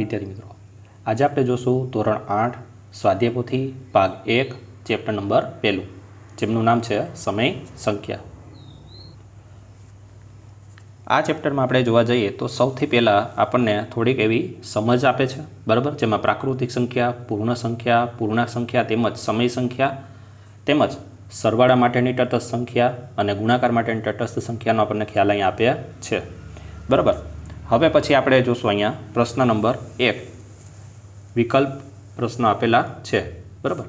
વિદ્યાર્થી મિત્રો. આજે આપણે જોશું ધોરણ આઠ, સ્વાધ્યાયપોથી ભાગ એક, ચેપ્ટર નંબર પહેલું, જેમનું નામ છે સમય સંખ્યા. આ ચેપ્ટરમાં આપણે જોવા જઈએ તો સૌથી પહેલાં આપણને થોડીક એવી સમજ આપે છે, બરાબર? જેમાં પ્રાકૃતિક સંખ્યા, પૂર્ણ સંખ્યા, પૂર્ણાંક સંખ્યા તેમજ સમય સંખ્યા તેમજ સરવાળા માટેની તટસ્થ સંખ્યા અને ગુણાકાર માટેની તટસ્થ સંખ્યાનો આપણને ખ્યાલ અહીં આપે છે. બરાબર? હવે પછી આપણે જોશું અહીંયા પ્રશ્ન નંબર એક. વિકલ્પ પ્રશ્ન આપેલા છે. બરાબર?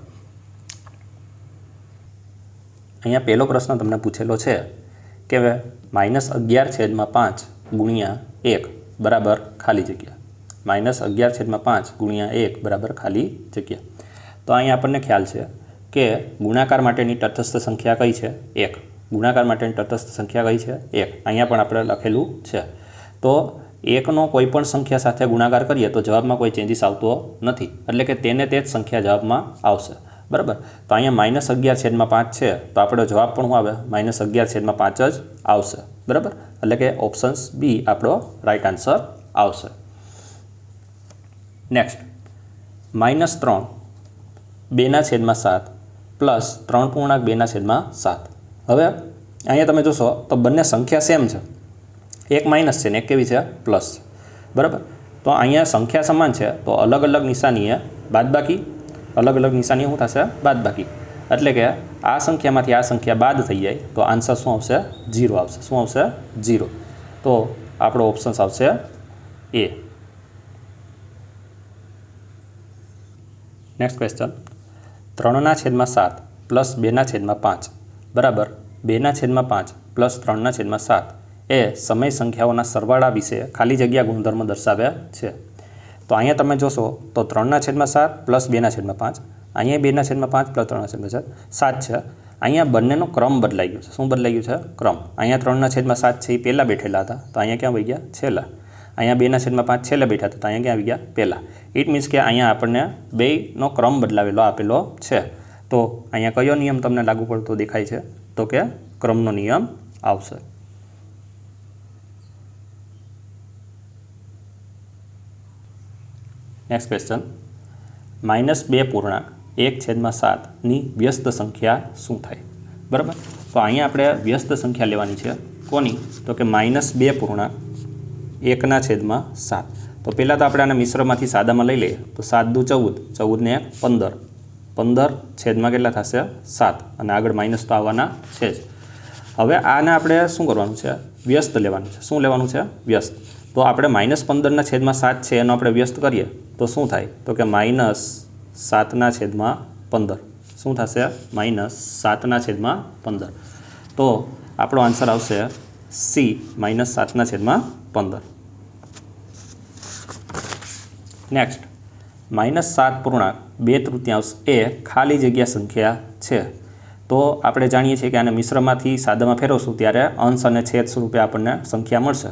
અહીંયા પહેલો પ્રશ્ન તમને પૂછેલો છે કે માઇનસ અગિયાર છેદમાં પાંચ ગુણ્યા એક બરાબર ખાલી જગ્યા. માઇનસ અગિયાર છેદમાં પાંચ ગુણ્યા એક બરાબર ખાલી જગ્યા. તો અહીંયા આપણને ખ્યાલ છે કે ગુણાકાર માટેની તટસ્થ સંખ્યા કઈ છે? એક. ગુણાકાર માટેની તટસ્થ સંખ્યા કઈ છે? એક. અહીંયા પણ આપણે લખેલું છે. તો એકનો કોઈ પણ સંખ્યા સાથે ગુણાકાર કરીએ તો જવાબમાં કોઈ ચેન્જીસ આવતો નથી. એટલે કે તેને તે જ સંખ્યા જવાબમાં આવશે. બરાબર? તો અહીંયા માઇનસ અગિયાર છેદમાં પાંચ છે, તો આપણો જવાબ પણ શું આવે? માઇનસ અગિયાર છેદમાં પાંચ જ આવશે. બરાબર? એટલે કે ઓપ્શન્સ બી આપણો રાઈટ આન્સર આવશે. નેક્સ્ટ માઇનસ ત્રણ, બેના છેદમાં સાત, પ્લસ ત્રણ પૂર્ણાંક બેના છેદમાં સાત. હવે અહીંયા તમે જોશો, તો બંને સંખ્યા સેમ છે. એક માઇનસ છે ને એક કેવી છે? પ્લસ. બરાબર? તો અહીંયા સંખ્યા સમાન છે, તો અલગ અલગ નિશાનીએ બાદબાકી. અલગ અલગ નિશાની શું થશે? બાદબાકી. એટલે કે આ સંખ્યામાંથી આ સંખ્યા બાદ થઈ જાય, તો આન્સર શું આવશે? જીરો આવશે. શું આવશે? જીરો તો આપણો ઓપ્શન્સ આવશે એ. નેક્સ્ટ ક્વેશ્ચન ત્રણના છેદમાં સાત પ્લસ બેના છેદમાં પાંચ. બરાબર? બેના છેદમાં પાંચ પ્લસ ત્રણના છેદમાં સાત. એ સમય સંખ્યાઓના સરવાળા વિશે ખાલી જગ્યા ગુણધર્મ દર્શાવ્યા છે. તો અહીંયા તમે જોશો, તો ત્રણના છેદમાં સાત પ્લસ બેના છેદમાં પાંચ. અહીંયા બેના છેદમાં પાંચ પ્લસ ત્રણના છેદમાં સાત. સાત છે. અહીંયા બંનેનો ક્રમ બદલાઈ ગયો છે. શું બદલાઈ ગયું છે? ક્રમ. અહીંયા ત્રણના છેદમાં સાત છે એ પહેલાં બેઠેલા હતા. તો અહીંયા ક્યાં વહી ગયા? છેલ્લા. અહીંયા બેના છેદમાં પાંચ છેલ્લા બેઠા હતા. તો અહીંયા ક્યાં આવી ગયા? પહેલાં. ઇટ મીન્સ કે અહીંયા આપણને બેનો ક્રમ બદલાવેલો, આપેલો છે. તો અહીંયા કયો નિયમ તમને લાગુ પડતો દેખાય છે? તો કે ક્રમનો નિયમ આવશે. નેક્સ્ટ ક્વેશ્ચન માઇનસ બે પૂર્ણાંક, એક છેદમાં સાતની વ્યસ્ત સંખ્યા શું થાય? બરાબર? તો અહીંયા આપણે વ્યસ્ત સંખ્યા લેવાની છે. કોની? તો કે માઇનસ બે પૂર્ણાંક, એકના છેદમાં સાત. તો પહેલાં તો આપણે આને મિશ્રમાંથી સાદામાં લઈ લઈએ. તો સાત દુ ચૌદ ચૌદને પંદર. પંદર છેદમાં કેટલા થશે? સાત. અને આગળ માઇનસ તો આવવાના છે જ. હવે આને આપણે શું કરવાનું છે? વ્યસ્ત લેવાનું છે. શું લેવાનું છે? વ્યસ્ત. તો આપણે માઇનસ પંદરના છેદમાં સાત છે, એનો આપણે વ્યસ્ત કરીએ. તો શું થાય? તો કે માઇનસ સાતના છેદમાં પંદર. શું થશે? માઇનસ સાતના છેદમાં પંદર. તો આપણો આન્સર આવશે સી માઇનસ સાતના છેદમાં પંદર. નેક્સ્ટ. માઇનસ સાત પૂર્ણાંક બે તૃતીયાંશ એ ખાલી જગ્યા સંખ્યા છે. તો આપણે જાણીએ છીએ કે આને મિશ્રમાંથી સાદામાં ફેરવશું ત્યારે અંશ અને છેદ સ્વરૂપે આપણને સંખ્યા મળશે.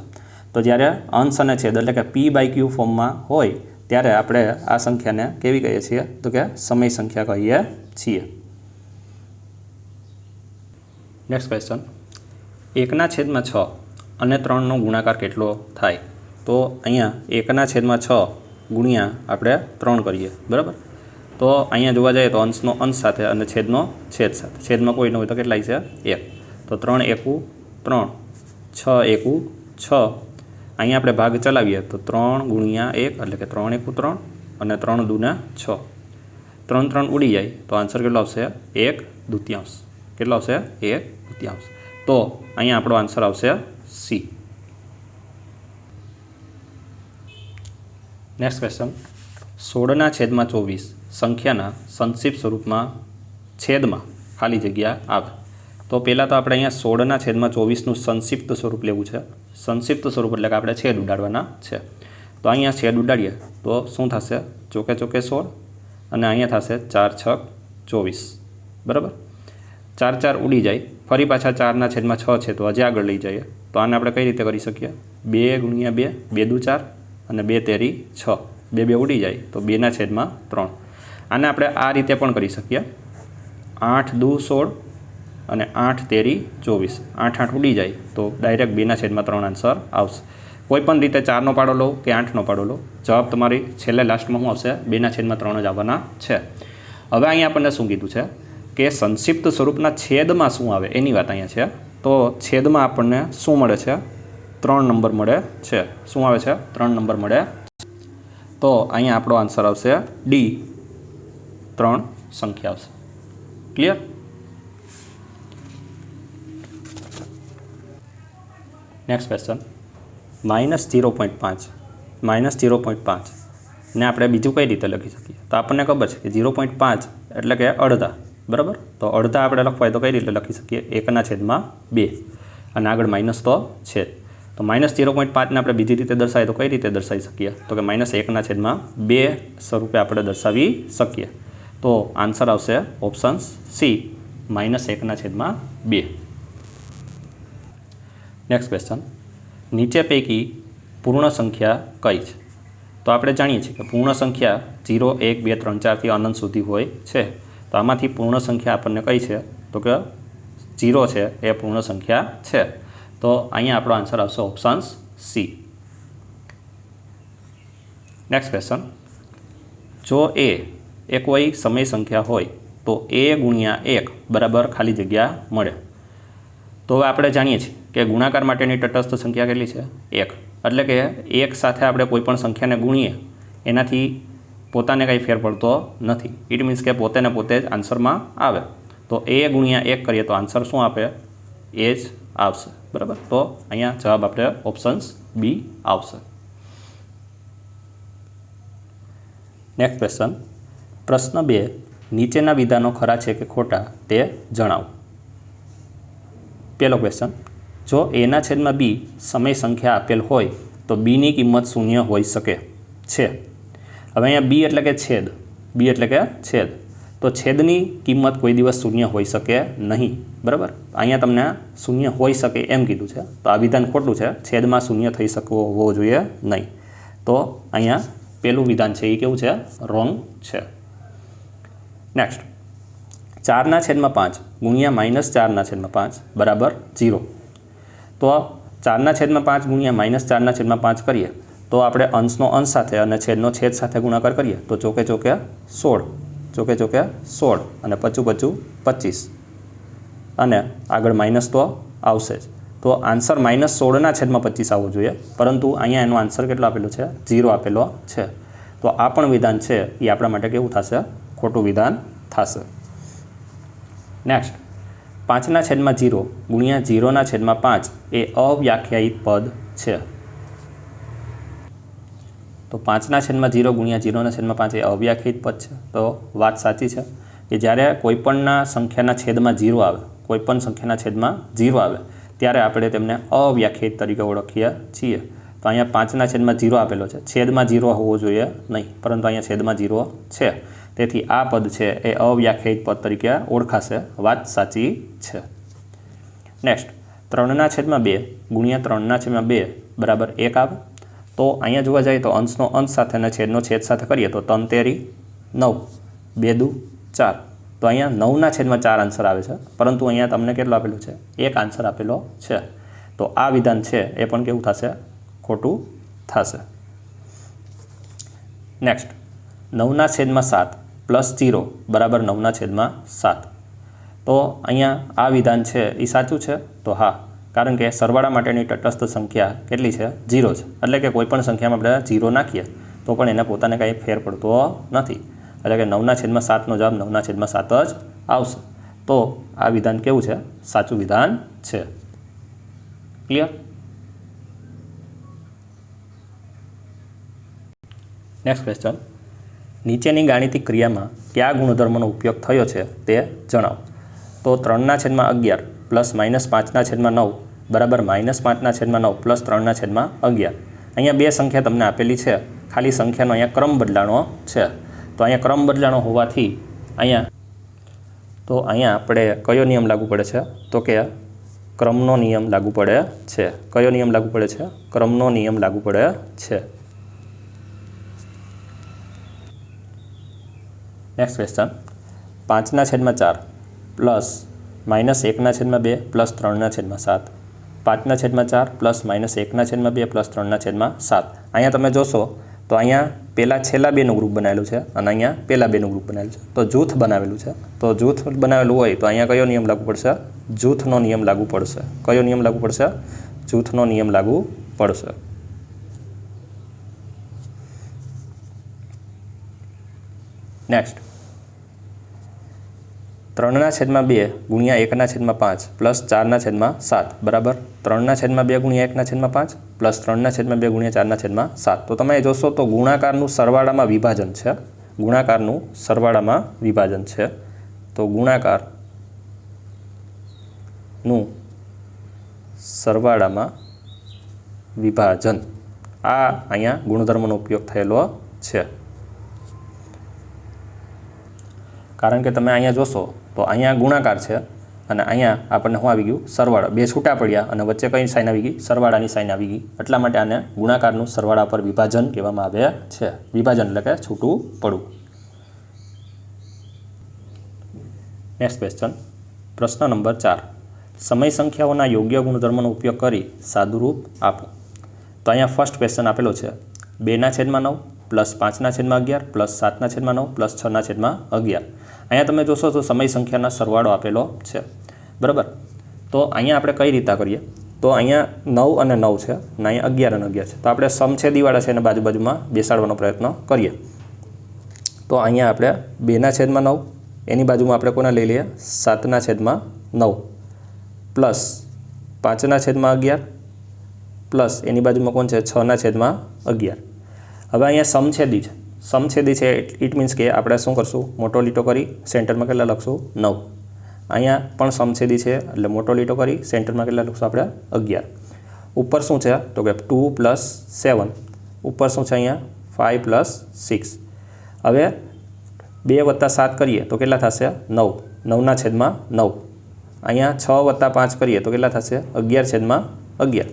તો જ્યારે અંશ અને છેદ એટલે કે પી બાય ક્યુ ફોર્મમાં હોય ત્યારે આપણે આ સંખ્યાને કેવી કહીએ છીએ? તો કે સમય સંખ્યા કહીએ છીએ. નેક્સ્ટ ક્વેશ્ચન એકના છેદમાં છ અને ત્રણનો ગુણાકાર કેટલો થાય? તો અહીંયા એકના છેદમાં છ ગુણ્યા આપણે ત્રણ કરીએ. બરાબર? તો અહીંયા જોવા જઈએ તો અંશનો અંશ સાથે અને છેદનો છેદ સાથે. છેદમાં કોઈ ન હોય તો કેટલાય છે એક. તો ત્રણ એકું ત્રણ. છ એકું છ. અહીંયા આપણે ભાગ ચલાવીએ તો ત્રણ ગુણ્યા એક એટલે કે ત્રણ એકું ત્રણ અને ત્રણ દૂના છ. ત્રણ ત્રણ ઉડી જાય તો આન્સર કેટલો આવશે? એક દૂત્યાંશ. કેટલો આવશે? એક દૂત્યાંશ. તો અહીંયા આપણો આન્સર આવશે સી નેક્સ્ટ ક્વેશ્ચન સોળના છેદમાં ચોવીસ. સંખ્યાના સંક્ષિપ્ત સ્વરૂપમાં છેદમાં ખાલી જગ્યા આવે તો પહેલાં તો આપણે અહીંયા સોળના છેદમાં ચોવીસનું સંક્ષિપ્ત સ્વરૂપ લેવું છે. સંક્ષિપ્ત સ્વરૂપ એટલે કે આપણે છેદ ઉડાડવાના છે. તો અહીંયા છેદ ઉડાડીએ તો શું થશે? ચોકે ચોકે સોળ અને અહીંયા થશે ચાર છ ચોવીસ. બરાબર? ચાર ચાર ઉડી જાય. ફરી પાછા ચારના છેદમાં છ છે તો હજી આગળ લઈ જઈએ. તો આને આપણે કઈ રીતે કરી શકીએ? બે ગુણ્યા બે બે દુ ચાર અને બે તેરી છ. બે બે ઉડી જાય તો બેના છેદમાં ત્રણ. આને આપણે આ રીતે પણ કરી શકીએ. આઠ દુ સોળ અને આઠ તેરી ચોવીસ. આઠ આઠ ઉડી જાય તો ડાયરેક્ટ બેના છેદમાં ત્રણ આન્સર આવશે. કોઈપણ રીતે ચારનો પાડો લો કે આઠનો પાડો લો. જવાબ તમારી છેલ્લે લાસ્ટમાં શું આવશે? બેના છેદમાં ત્રણ જ આવવાના છે. હવે અહીંયા આપણને શું કીધું છે? કે સંક્ષિપ્ત સ્વરૂપના છેદમાં શું આવે? એની વાત અહીંયા છે. તો છેદમાં આપણને શું મળે છે? ત્રણ નંબર મળે છે. શું આવે છે? ત્રણ નંબર મળે તો અહીંયા આપણો આન્સર આવશે ડી. ત્રણ સંખ્યા આવશે. Clear next question minus zero point પાંચ. માઇનસ ઝીરો પોઈન્ટ પાંચ. ને આપણે બીજું કઈ રીતે લખી શકીએ? તો આપણને ખબર છે કે ઝીરો પોઈન્ટ પાંચ એટલે કે અડધા. બરાબર? તો અડધા આપણે લખવા હોય તો કઈ રીતે લખી શકીએ? એકના છેદમાં બે. અને આગળ માઇનસ તો છે તો માઇનસ ઝીરો પોઈન્ટ પાંચને આપણે બીજી રીતે દર્શાવીએ તો કઈ રીતે દર્શાવી શકીએ? તો કે માઇનસ એકના છેદમાં બે સ્વરૂપે આપણે દર્શાવી શકીએ. તો આન્સર આવશે ઓપ્શન સી માઇનસ એકના છેદમાં બે. નેક્સ્ટ ક્વેશ્ચન નીચે પૈકી પૂર્ણ સંખ્યા કઈ છે? તો આપણે જાણીએ છીએ કે પૂર્ણ સંખ્યા જીરો, એક, બે, ત્રણ, ચારથી અનંત સુધી હોય છે. તો આમાંથી પૂર્ણ સંખ્યા આપણને કઈ છે? તો કે જીરો છે, એ પૂર્ણ સંખ્યા છે. તો અહીંયા આપણો આન્સર આવશે ઓપ્શન્સ સી નેક્સ્ટ ક્વેશ્ચન જો એ એ કોઈ સમય સંખ્યા હોય, તો એ ગુણ્યા એક બરાબર ખાલી જગ્યા મળે. તો આપણે જાણીએ છીએ કે ગુણાકાર માટેની તટસ્થ સંખ્યા કેટલી છે? એક. એટલે કે એક સાથે આપણે કોઈપણ સંખ્યાને ગુણીએ, એનાથી પોતાને કંઈ ફેર પડતો નથી. ઇટ મીન્સ કે પોતે ને પોતે જ આન્સરમાં આવે. તો એ ગુણ્યા એક કરીએ તો આન્સર શું આપે? એ જ આવશે. બરાબર? તો અહીંયા જવાબ આપણે ઓપ્શન્સ બી આવશે. નેક્સ્ટ ક્વેશ્ચન પ્રશ્ન બે. નીચેના વિધાનો ખરા છે કે ખોટા તે જણાવો. પહેલો ક્વેશ્ચન જો એના છેદમાં બી સમય સંખ્યા આપેલ હોય, તો બીની કિંમત શૂન્ય હોઈ શકે. છે. હવે અહીંયા બી એટલે કે છેદ. બી એટલે કે છેદ. તો છેદની કિંમત કોઈ દિવસ શૂન્ય હોઈ શકે નહીં. બરાબર? અહીંયા તમને શૂન્ય હોઈ શકે એમ કીધું છે. તો આ વિધાન ખોટું છે. છેદમાં શૂન્ય થઈ શકવો હોવો જોઈએ નહીં. તો અહીંયા પેલું વિધાન છે એ કેવું છે? રોંગ છે. નેક્સ્ટ ચારના છેદમાં પાંચ ગુણ્યા માઇનસ ચારના છેદમાં પાંચ બરાબર ઝીરો. તો ચારના છેદમાં પાંચ ગુણ્યા માઇનસ ચારના છેદમાં પાંચ કરીએ. તો આપણે અંશનો અંશ સાથે અને છેદનો છેદ સાથે ગુણાકાર કરીએ. તો ચોકે ચોકે સોળ. ચોકે ચોકે સોળ. અને પચું પચું પચીસ. અને આગળ માઇનસ તો આવશે જ. તો આન્સર માઇનસ સોળના છેદમાં પચીસ આવવો જોઈએ. પરંતુ અહીંયા એનો આન્સર કેટલો આપેલો છે? ઝીરો આપેલો છે. તો આ પણ વિધાન છે. એ આપણા માટે કેવું થશે? ખોટું વિધાન થશે. નેક્સ્ટ. પાંચના છેદમાં જીરો ગુણ્યા જીરોના છેદમાં પાંચ એ અવ્યાખ્યાયિત પદ છે. તો પાંચના છેદમાં જીરો ગુણ્યા જીરોના છેદમાં પાંચ એ અવ્યાખ્યાયિત પદ છે. તો વાત સાચી છે કે જ્યારે કોઈપણના સંખ્યાના છેદમાં જીરો આવે, કોઈપણ સંખ્યાના છેદમાં જીરો આવે, ત્યારે આપણે તેમને અવ્યાખ્યાયિત તરીકે ઓળખીએ છીએ. તો અહીંયા પાંચના છેદમાં જીરો આપેલો છે. છેદમાં જીરો હોવો જોઈએ નહીં, પરંતુ અહીંયા છેદમાં જીરો છે. તેથી આ પદ છે એ અવ્યાખ્યાયિત પદ તરીકે ઓળખાશે. વાત સાચી છે. નેક્સ્ટ ત્રણના છેદમાં બે ગુણ્યા ત્રણના છેદમાં બે બરાબર એક આવે. તો અહીંયા જોવા જઈએ તો અંશનો અંશ સાથે અને છેદનો છેદ સાથે કરીએ તો ત્રણ તેરી નવ, બે દુ ચાર. તો અહીંયા નવના છેદમાં ચાર આન્સર આવે છે. પરંતુ અહીંયા તમને કેટલો આપેલો છે? એક આન્સર આપેલો છે. તો આ વિધાન છે એ પણ કેવું થશે? ખોટું થશે. નેક્સ્ટ નવના છેદમાં સાત પ્લસ જીરો બરાબર નવના છેદમાં સાત. તો અહીંયા આ વિધાન છે, એ સાચું છે? તો હા. કારણ કે સરવાળા માટેની તટસ્થ સંખ્યા કેટલી છે? જીરો છે. એટલે કે કોઈપણ સંખ્યામાં આપણે જીરો નાખીએ, તો પણ એને પોતાને કાંઈ ફેર પડતો નથી. એટલે કે નવના છેદમાં સાતનો જવાબ નવના છેદમાં સાત જ આવશે. તો આ વિધાન કેવું છે? સાચું વિધાન છે. ક્લિયર નેક્સ્ટ ક્વેશ્ચન નીચેની ગાણિતિક ક્રિયામાં કયા ગુણધર્મનો ઉપયોગ થયો છે તે જણાવો. તો ત્રણના છેદમાં અગિયાર પ્લસ માઇનસ પાંચના છેદમાં નવ બરાબર માઇનસ પાંચના છેદમાં નવ પ્લસ ત્રણના છેદમાં અગિયાર. અહીંયા બે સંખ્યા તમને આપેલી છે. ખાલી સંખ્યાનો અહીંયા ક્રમ બદલાણો છે. તો અહીંયા ક્રમ બદલાણો હોવાથી અહીંયા તો અહીંયા આપણે કયો નિયમ લાગુ પડે છે? તો કે ક્રમનો નિયમ લાગુ પડે છે. કયો નિયમ લાગુ પડે છે? ક્રમનો નિયમ લાગુ પડે છે. નેક્સ્ટ ક્વેશ્ચન પાંચના છેદમાં ચાર પ્લસ માઇનસ એકના છેદમાં બે પ્લસ ત્રણના છેદમાં સાત. પાંચના છેદમાં ચાર પ્લસ માઇનસ એકના છેદમાં બે પ્લસ ત્રણના છેદમાં સાત. અહીંયા તમે જોશો તો અહીંયા પહેલાં છેલ્લા બેનું ગ્રુપ બનાવેલું છે અને અહીંયા પહેલાં બેનું ગ્રુપ બનાવેલું છે. તો જૂથ બનાવેલું છે. તો જૂથ બનાવેલું હોય તો અહીંયા કયો નિયમ લાગુ પડશે? જૂથનો નિયમ લાગુ પડશે. કયો નિયમ લાગુ પડશે? જૂથનો નિયમ લાગુ પડશે. નેક્સ્ટ ત્રણના છેદમાં બે ગુણ્યા એકના છેદમાં પાંચ પ્લસ ચારના છેદમાં સાત. બરાબર? ત્રણના છેદમાં બે ગુણ્યા એકના છેદમાં પાંચ પ્લસ ત્રણના છેદમાં બે ગુણ્યા ચારના છેદમાં સાત. તો તમે જોશો તો ગુણાકારનું સરવાળામાં વિભાજન છે. ગુણાકારનું સરવાળામાં વિભાજન છે. તો ગુણાકારનું સરવાળામાં વિભાજન. આ અહીંયા ગુણધર્મનો ઉપયોગ થયેલો છે. કારણ કે તમે અહીંયા જોશો તો અહીંયા ગુણાકાર છે અને અહીંયા આપણને શું આવી ગયું? સરવાળા. બે છૂટા પડ્યા અને વચ્ચે કઈ સાઈન આવી ગઈ? સરવાળાની સાઈન આવી ગઈ. એટલા માટે આને ગુણાકારનું સરવાળા પર વિભાજન કહેવામાં આવે છે. વિભાજન એટલે કે છૂટું પડવું. નેક્સ્ટ ક્વેશ્ચન પ્રશ્ન નંબર ચાર. સમય સંખ્યાઓના યોગ્ય ગુણધર્મનો ઉપયોગ કરી સાદુરૂપ આપો. તો અહીંયા ફર્સ્ટ ક્વેશ્ચન આપેલો છે. બેના છેદમાં નવ પ્લસ પાંચના છેદમાં અગિયાર, પ્લસ સાતના છેદમાં નવ, પ્લસ છના છેદમાં અગિયાર. અહીંયા તમે જોશો તો સમય સંખ્યાના સરવાળો આપેલો છે. બરાબર? તો અહીંયા આપણે કઈ રીતે કરીએ? તો અહીંયા નવ અને નવ છે અને અહીંયા અગિયાર અને અગિયાર છે. તો આપણે સમછેદીવાળા છે એને બાજુ બાજુમાં બેસાડવાનો પ્રયત્ન કરીએ. તો અહીંયા આપણે બેના છેદમાં નવ, એની બાજુમાં આપણે કોને લઈ લઈએ? સાતના છેદમાં નવ. પ્લસ પાંચના છેદમાં અગિયાર, પ્લસ એની બાજુમાં કોણ છે? છના છેદમાં અગિયાર. હવે અહીંયા સમછેદી છે. સમછેદી છે ઇટ મીન્સ કે આપણે શું કરશું? મોટો લીટો કરી સેન્ટરમાં કેટલા લખશું? નવ. અહીંયા પણ સમછેદી છે એટલે મોટો લીટો કરી સેન્ટરમાં કેટલા લખશું આપણે? અગિયાર. ઉપર શું છે? તો કે ટુ પ્લસ સેવન ઉપર શું છે અહીંયા? ફાઇવ પ્લસ સિક્સ હવે બે વત્તા સાત કરીએ તો કેટલા થશે? નવ. નવના છેદમાં નવ. અહીંયા છ વત્તા પાંચ કરીએ તો કેટલા થશે? અગિયાર છેદમાં અગિયાર.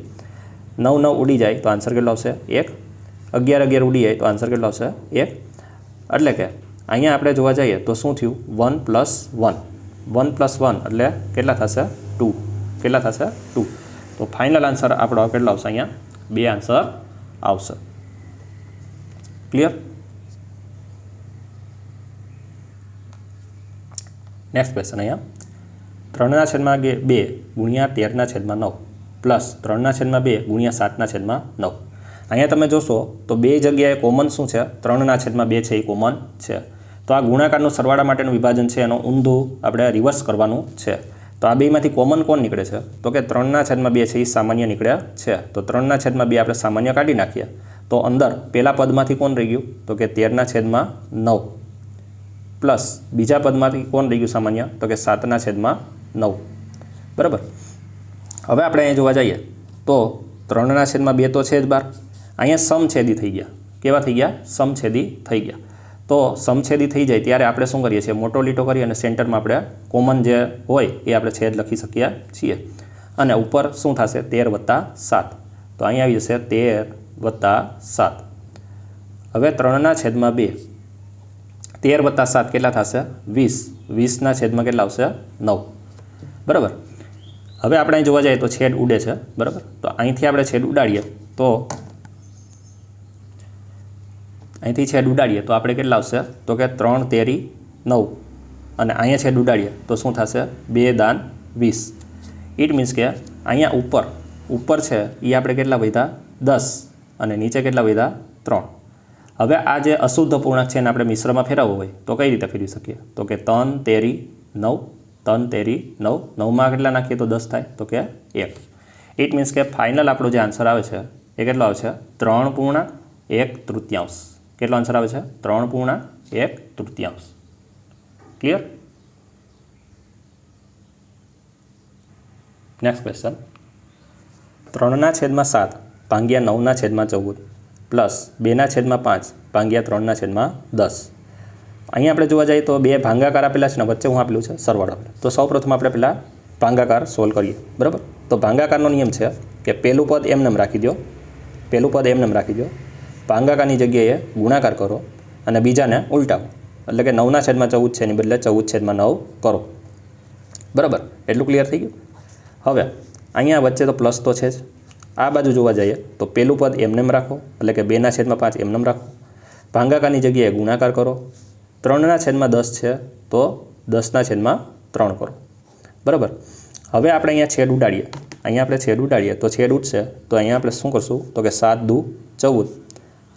નવ નવ ઉડી જાય તો આન્સર કેટલો આવશે? એક. અગિયાર અગિયાર ઉડી જાય, તો આન્સર કેટલો આવશે? એક. એટલે કે, અહીંયા આપણે જોવા જઈએ તો શું થયું? One plus one one plus one એટલે કેટલા થશે? ટુ કેટલા થશે? ટુ તો ફાઇનલ આન્સર આપણો કેટલો આવશે અહીંયા? બે આન્સર આવશે. ક્લિયર નેક્સ્ટ ક્વેશ્ચન અહીંયા. ત્રણના છેદમાં બે ગુણ્યા તેરના છેદમાં નવ. પ્લસ ત્રણના છેદમાં બે ગુણ્યા સાતના છેદમાં નવ. અહીંયા તમે જોશો તો બે જગ્યાએ કોમન શું છે? ત્રણના છેદમાં બે છે એ કોમન છે. તો આ ગુણાકારનું સરવાળા માટેનું વિભાજન છે, એનો ઊંધું આપણે રિવર્સ કરવાનું છે. તો આ બેમાંથી કોમન કોણ નીકળે છે? તો કે ત્રણના છેદમાં બે છે એ સામાન્ય નીકળ્યા છે. તો ત્રણના છેદમાં બે આપણે સામાન્ય કાઢી નાખીએ. તો અંદર પહેલા પદમાંથી કોણ રહી ગયું? તો કે તેરના છેદમાં નવ. પ્લસ બીજા પદમાંથી કોણ રહી ગયું સામાન્ય? તો કે સાતના છેદમાં નવ. બરાબર? હવે આપણે અહીંયા જોવા જઈએ. તો ત્રણના છેદમાં બે તો છે જ બાર. અહીંયા સમછેદી થઈ ગયા. કેવા થઈ ગયા? સમછેદી થઈ ગયા. તો સમછેદી થઈ જાય ત્યારે આપણે શું કરીએ છીએ? મોટો લીટો કરી અને સેન્ટરમાં આપણે કોમન જે હોય એ આપણે છેદ લખી શકીએ છીએ. અને ઉપર શું થશે? તેર વત્તા સાત. તો અહીંયા આવી જશે તેર વત્તા સાત. હવે ત્રણના છેદમાં બે. તેર વત્તા સાત કેટલા થશે? વીસ. વીસના છેદમાં કેટલા આવશે? નવ. બરાબર? હવે આપણે અહીં જોવા જઈએ તો છેદ ઉડે છે. બરાબર? તો અહીંથી આપણે છેદ ઉડાડીએ તો અહીંથી છેદ ઉડાડીએ તો આપણે કેટલા આવશે? તો કે ત્રણ, તેરી, નવ. અને અહીંયા છેદ ઉડાડીએ તો શું થશે? બે, દાન, વીસ. ઇટ મીન્સ કે અહીંયા ઉપર ઉપર છે એ આપણે કેટલા વધ્યા? દસ. અને નીચે કેટલા વધ્યા? ત્રણ. હવે આ જે અશુદ્ધ પૂર્ણાંક છે એને આપણે મિશ્રમાં ફેરવવો હોય, તો કઈ રીતે ફેરવી શકીએ? તો કે ત્રણ તેરી, નવ. ત્રણ તેરી, નવ. નવમાં કેટલા નાખીએ તો દસ થાય? તો કે એક. ઇટ મીન્સ કે ફાઇનલ આપણો જે આન્સર આવે છે, એ કેટલો આવશે? ત્રણ પૂર્ણાંક, એક તૃતીયાંશ. કેટલો આન્સર આવે છે? ત્રણ પૂર્ણાંક એક તૃતીયાંશ. ક્લિયર નેક્સ્ટ ક્વેશ્ચન ત્રણના છેદમાં સાત ભાંગ્યા નવના છેદમાં ચૌદ પ્લસ બેના છેદમાં પાંચ ભાંગ્યા ત્રણના છેદમાં દસ. અહીંયા આપણે જોવા જઈએ તો બે ભાંગાકાર આપેલા છે ને, વચ્ચે હું આપેલું છે સરવાળો આપેલો. તો સૌપ્રથમ આપણે પહેલાં ભાંગાકાર સોલ્વ કરીએ. બરાબર? તો ભાંગાકારનો નિયમ છે કે પહેલું પદ એમનેમ રાખી દો પહેલું પદ એમનેમ રાખી દો ભાંગાકારની જગ્યાએ ગુણાકાર કરો અને બીજાને ઉલટાવો. એટલે કે નવના છેદમાં ચૌદ છે, એની બદલે ચૌદ છેદમાં નવ કરો. બરાબર? એટલું ક્લિયર થઈ ગયું? હવે, અહીંયા વચ્ચે તો પ્લસ તો છે જ. આ બાજુ જોવા જઈએ તો પેલું પદ એમનેમ રાખો, એટલે કે બેના છેદમાં પાંચ એમનેમ રાખો. ભાંગાકારની જગ્યાએ ગુણાકાર કરો. ત્રણના છેદમાં દસ છે, તો દસના છેદમાં ત્રણ કરો. બરાબર? હવે આપણે અહીંયા છેદ ઉડાડીએ. અહીંયા આપણે છેદ ઉડાડીએ તો છેદ ઉઠશે તો અહીંયા આપણે શું કરશું? તો કે સાત દુ ચૌદ.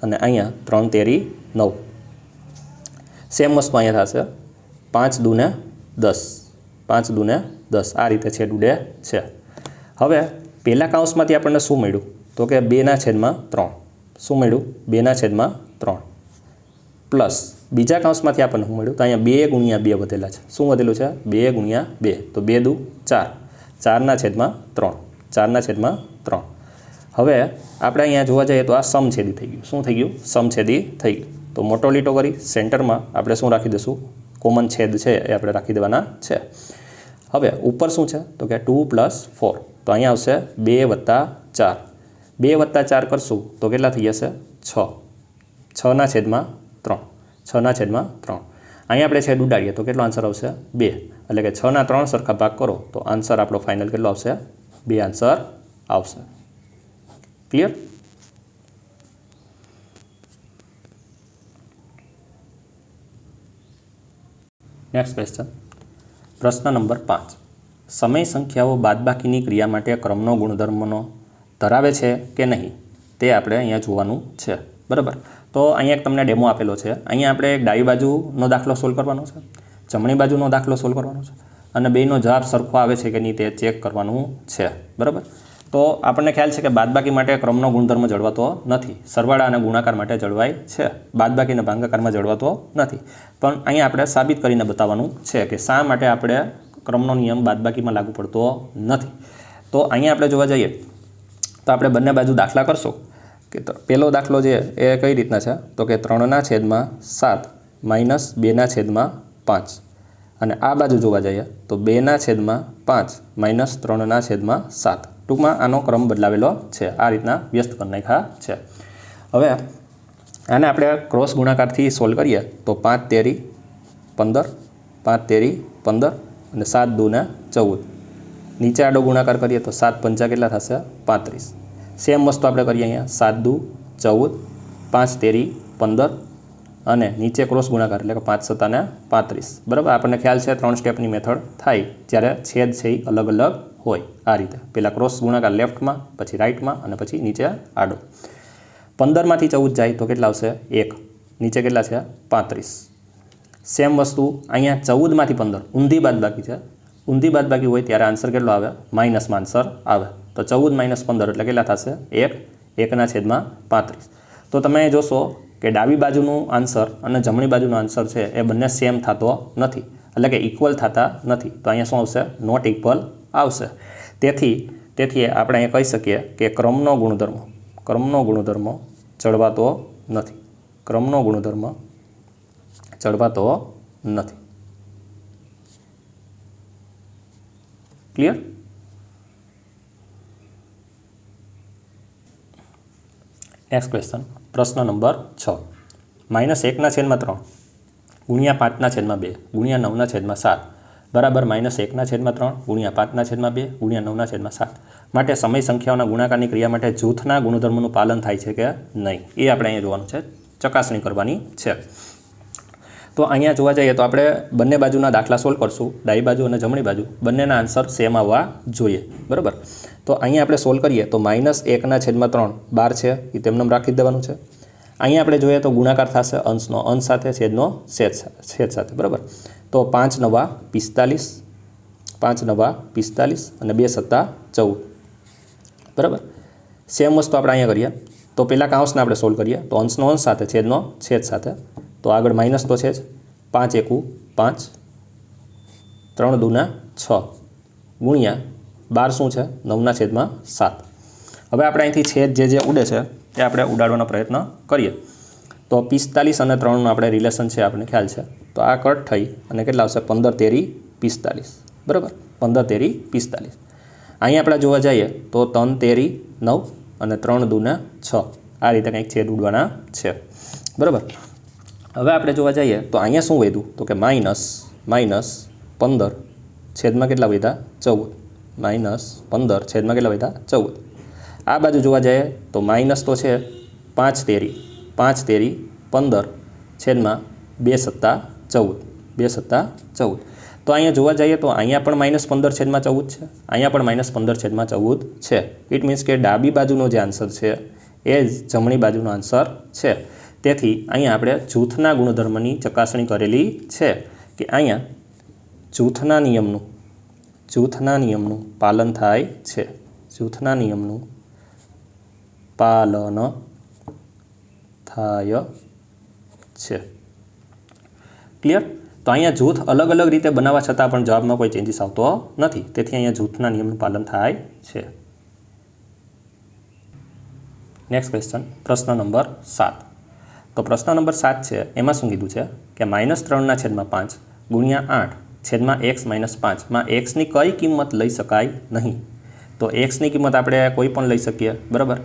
અને અહીંયા ત્રણ તેરી નવ. સેમ વસ્તુ અહીંયા થશે. પાંચ દુને દસ. પાંચ દુને દસ. આ રીતે છેદ ઉડે છે. હવે પહેલાં કાઉન્સમાંથી આપણને શું મળ્યું? તો કે બેના છેદમાં ત્રણ. શું મળ્યું? બેના છેદમાં ત્રણ. પ્લસ બીજા કાઉન્સમાંથી આપણને શું મળ્યું? તો અહીંયા બે ગુણ્યા બે વધેલા છે. શું વધેલું છે? બે ગુણ્યા બે. તો બે દુ ચાર. ચારના છેદમાં ત્રણ. ચારના છેદમાં ત્રણ. હવે આપણે અહીંયા જોવા જઈએ તો આ સમછેદી થઈ ગયું. શું થઈ ગયું? સમછેદી થઈ ગયું. તો મોટો લીટો કરી સેન્ટરમાં આપણે શું રાખી દઈશું? કોમન છેદ છે એ આપણે રાખી દેવાના છે. હવે ઉપર શું છે? તો કે ટુ પ્લસ ફોર. તો અહીંયા આવશે બે વત્તા ચાર. બે વત્તા ચાર કરશું તો કેટલા થઈ જશે? છ. છના છેદમાં ત્રણ. છના છેદમાં ત્રણ. અહીંયા આપણે છેદ ઉડાડીએ તો કેટલો આન્સર આવશે? બે. એટલે કે છના ત્રણ સરખા ભાગ કરો તો આન્સર આપણો ફાઇનલ કેટલો આવશે? બે આન્સર આવશે. ક્લિયર નેક્સ્ટ ક્વેશ્ચન પ્રશ્ન નંબર પાંચ. સમય સંખ્યાઓ બાદબાકીની ક્રિયા માટે ક્રમનો ગુણધર્મનો ધરાવે છે કે નહીં? તે આપણે અહીંયા જોવાનું છે. બરાબર? તો અહીંયા એક તમને ડેમો આપેલો છે. અહીંયા આપણે ડાબી બાજુનો દાખલો સોલ્વ કરવાનો છે. જમણી બાજુનો દાખલો સોલ્વ કરવાનો છે. અને બેનો જવાબ સરખો આવે છે કે નહીં તે ચેક કરવાનું છે. બરાબર? તો આપણને ખ્યાલ છે કે બાદબાકી માટે ક્રમનો ગુણધર્મ જળવાતો નથી. સરવાળા અને ગુણાકાર માટે જળવાય છે. બાદબાકી અને ભાંગાકારમાં જળવાતો નથી. પણ અહીંયા આપણે સાબિત કરીને બતાવવાનું છે કે શા માટે આપણે ક્રમનો નિયમ બાદબાકીમાં લાગુ પડતો નથી. તો અહીંયા આપણે જોવા જઈએ તો આપણે બંને બાજુ દાખલા કરશું કે પહેલો દાખલો જે એ કઈ રીતના છે? તો કે ત્રણના છેદમાં સાત માઇનસ બેના છેદમાં પાંચ. અને આ બાજુ જોવા જઈએ તો બેના છેદમાં પાંચ માઇનસ ત્રણના છેદમાં સાત. ટૂંકમાં આનો ક્રમ બદલાવેલો છે. આ રીતના વ્યસ્ત કરી છે. હવે આને આપણે ક્રોસ ગુણાકારથી સોલ્વ કરીએ તો પાંચ તેરી પંદર, પાંચ તેરી પંદર અને સાત દુને ચૌદ. નીચે આડો ગુણાકાર કરીએ તો સાત પંચા કેટલા થશે? પાંત્રીસ. સેમ વસ્તુ આપણે કરીએ અહીંયા. સાત દુ ચૌદ, પાંચ તેરી પંદર અને નીચે ક્રોસ ગુણાકાર એટલે કે પાંચ સત્તાને પાંત્રીસ. બરાબર? આપણને ખ્યાલ છે ત્રણ સ્ટેપની મેથડ થાય. જ્યારે છેદ છે એ અલગ અલગ હોય આ રીતે. પહેલાં ક્રોસ ગુણાકાર લેફ્ટમાં પછી રાઈટમાં અને પછી નીચે આડો. પંદરમાંથી ચૌદ જાય તો કેટલા આવશે? એક. નીચે કેટલા છે? પાંત્રીસ. સેમ વસ્તુ અહીંયા ચૌદમાંથી પંદર. ઊંધી બાદ બાકી છે. ઊંધી બાદ બાકી હોય ત્યારે આન્સર કેટલો આવે? માઇનસમાં આન્સર આવે. તો ચૌદ માઇનસ પંદર એટલે કેટલા થશે? એક. એકના છેદમાં પાંત્રીસ. તો તમે જોશો કે ડાબી બાજુનું આન્સર અને જમણી બાજુનો આન્સર છે, એ બંને સેમ થતો નથી. એટલે કે ઇક્વલ થતા નથી. તો અહીંયા શું આવશે? નોટ ઇક્વલ આવશે. તેથી તેથી આપણે એ કહી શકીએ કે ક્રમનો ગુણધર્મ ક્રમનો ગુણધર્મ ચડવાતો નથી. ક્રમનો ગુણધર્મ ચડવાતો નથી. ક્લિયર નેક્સ્ટ ક્વેશ્ચન પ્રશ્ન નંબર છ. માઇનસ એકના છેદમાં ત્રણ. ગુણ્યા પાંચના છેદમાં બે. ગુણ્યા નવના છેદમાં સાત. બરાબર માઇનસ એકના છેદમાં ત્રણ, ગુણ્યા પાંચના છેદમાં બે, ગુણ્યા નવના છેદમાં સાત. માટે સમય સંખ્યાઓના ગુણાકારની ક્રિયા માટે જૂથના ગુણધર્મનું પાલન થાય છે કે નહીં? એ આપણે અહીંયા જોવાનું છે. ચકાસણી કરવાની છે. તો અહીંયા જોવા જઈએ તો આપણે બંને બાજુના દાખલા સોલ્વ કરશું. ડાબી બાજુ અને જમણી બાજુ. બંનેના આન્સર સેમ આવવા જોઈએ. બરાબર? તો અહીંયા આપણે સોલ્વ કરીએ તો માઇનસ એકના છેદમાં ત્રણ. બાર છે. એ તેમનામ રાખી દેવાનું છે. અહીંયા આપણે જોઈએ તો ગુણાકાર થશે અંશનો, અંશ સાથે છેદનો છેદ છેદ સાથે, બરાબર? તો પાંચ નવા પિસ્તાલીસ, પાંચ નવા પિસ્તાલીસ અને બે સત્તા ચૌદ, બરાબર? સેમ વસ્તુ આપણે અહીંયા કરીએ. તો પહેલાં કાંસને આપણે સોલ્વ કરીએ? તો અંશનો અંશ સાથે, છેદનો છેદ સાથે. તો આગળ માઇનસ તો છે જ. પાંચ એકુ પાંચ, ત્રણ દૂના છ, ગુણ્યા બાર શું છે? નવના છેદમાં સાત. હવે આપણે અહીંથી છેદ જે જે ઉડે છે તે આપણે ઉડાડવાનો પ્રયત્ન કરીએ. તો પિસ્તાલીસ અને ત્રણનું આપણે રિલેશન છે, આપણને ખ્યાલ છે. તો આ કટ થઈ અને કેટલા આવશે? પંદર તેરી પિસ્તાલીસ. બરાબર? પંદર તેરી પિસ્તાલીસ. અહીં આપણે જોવા જઈએ તો ત્રણ તેરી નવ અને ત્રણ દૂના છ. આ રીતે કંઈક છેદ ઉડવાના છે. બરાબર? હવે આપણે જોવા જઈએ તો અહીંયા શું વધ્યું? તો કે માઇનસ માઇનસ પંદર છેદમાં કેટલા વધ્યા? ચૌદ. માઇનસ પંદર છેદમાં કેટલા વધ્યા? ચૌદ. આ બાજુ જોવા જઈએ તો માઇનસ તો છે પાંચ તેરી પાંચ તેરી પંદર, છેદમાં બે સત્તા ચૌદ, બે સત્તા ચૌદ. તો અહીંયા જોવા જઈએ તો અહીંયા પણ માઇનસ પંદર છેદમાં ચૌદ છે, અહીંયા પણ માઇનસ પંદર છેદમાં ચૌદ છે. ઇટ મીન્સ કે ડાબી બાજુનો જે આન્સર છે એ જમણી બાજુનો આન્સર છે. તેથી અહીંયા આપણે જૂથના ગુણધર્મની ચકાસણી કરેલી છે કે અહીંયા જૂથના નિયમનું જૂથના નિયમનું પાલન થાય છે. જૂથના નિયમનું પાલન થાય છે. ક્લિયર તો અહીંયા જૂથ અલગ અલગ રીતે બનાવવા છતાં પણ જવાબમાં કોઈ ચેન્જીસ આવતો નથી. તેથી અહીંયા જૂથના નિયમનું પાલન થાય છે. નેક્સ્ટ ક્વેશ્ચન પ્રશ્ન નંબર સાત. તો પ્રશ્ન નંબર સાત છે, એમાં શું કીધું છે? કે માઇનસ ત્રણના છેદમાં પાંચ ગુણ્યા આઠ છેદમાં એક્સ માઇનસ પાંચમાં એક્સની કઈ કિંમત લઈ શકાય નહીં? તો એક્સની કિંમત આપણે કોઈ પણ લઈ શકીએ. બરાબર?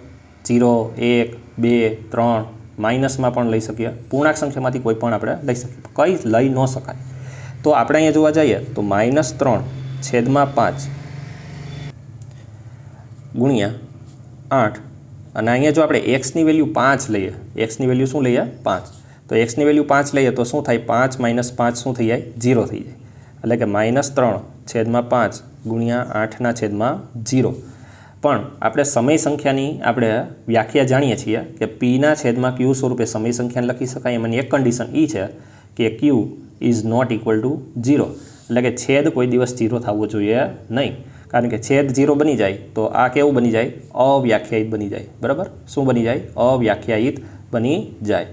જીરો, એક, બે, ત્રણ માઇનસમાં પણ લઈ શકીએ. પૂર્ણાંક સંખ્યામાંથી કોઈ પણ આપણે લઈ શકીએ. કંઈ લઈ ન શકાય. તો આપણે અહીંયા જોવા જઈએ તો માઇનસ ત્રણ છેદમાં પાંચ ગુણ્યા આઠ. અને અહીંયા જો આપણે એક્સની વેલ્યુ પાંચ લઈએ એક્સની વેલ્યુ શું લઈએ? પાંચ. તો એક્સની વેલ્યુ પાંચ લઈએ તો શું થાય? પાંચ માઇનસ પાંચ શું થઈ જાય? જીરો થઈ જાય. એટલે કે માઇનસ ત્રણ છેદમાં પાંચ ગુણ્યા આઠના છેદમાં જીરો. પણ આપણે સમય સંખ્યાની આપણે વ્યાખ્યા જાણીએ છીએ કે પીના છેદમાં ક્યુ સ્વરૂપે સમય સંખ્યાને લખી શકાય. એમાંની એક કન્ડિશન એ છે કે Q is not equal to zero એટલે કે છેદ કોઈ દિવસ ઝીરો થવો જોઈએ નહીં. કારણ કે છેદ ઝીરો બની જાય તો આ કેવું બની જાય? અવ્યાખ્યાયિત બની જાય. બરાબર? શું બની જાય? અવ્યાખ્યાયિત બની જાય.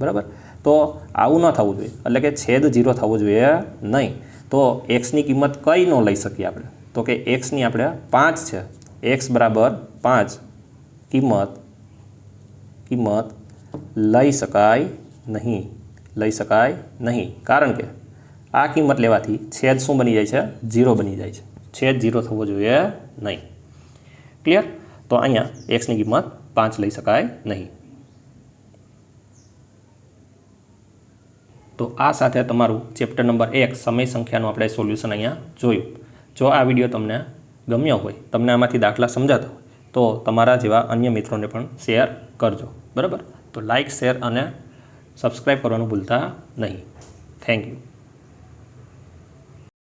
બરાબર? તો આવું ન થવું જોઈએ. એટલે કે છેદ ઝીરો થવો જોઈએ નહીં. તો એક્સની કિંમત કઈ ન લઈ શકીએ આપણે? તો કે એક્સની આપણે પાંચ છે. એક્સ બરાબર પાંચ. કિંમત કિંમત લઈ શકાય નહીં. લઈ શકાય નહીં. કારણ કે આ કિંમત લેવાથી છેદ શું બની જાય છે? ઝીરો બની જાય છે. છેદ ઝીરો થવો જોઈએ નહીં. ક્લિયર તો અહીંયા એક્સની કિંમત પાંચ લઈ શકાય નહીં. તો આ સાથે તમારું ચેપ્ટર નંબર એક સમય સંખ્યાનું આપણે સોલ્યુશન અહીંયા જોયું. જો આ વીડિયો તમને ગમ્યો હોય, તમને આમાંથી દાખલા સમજાતા હોય, તો તમારા જેવા અન્ય મિત્રોને પણ શેર કરજો. બરાબર? તો લાઇક શેર અને સબસ્ક્રાઈબ કરવાનું ભૂલતા નહીં. Thank you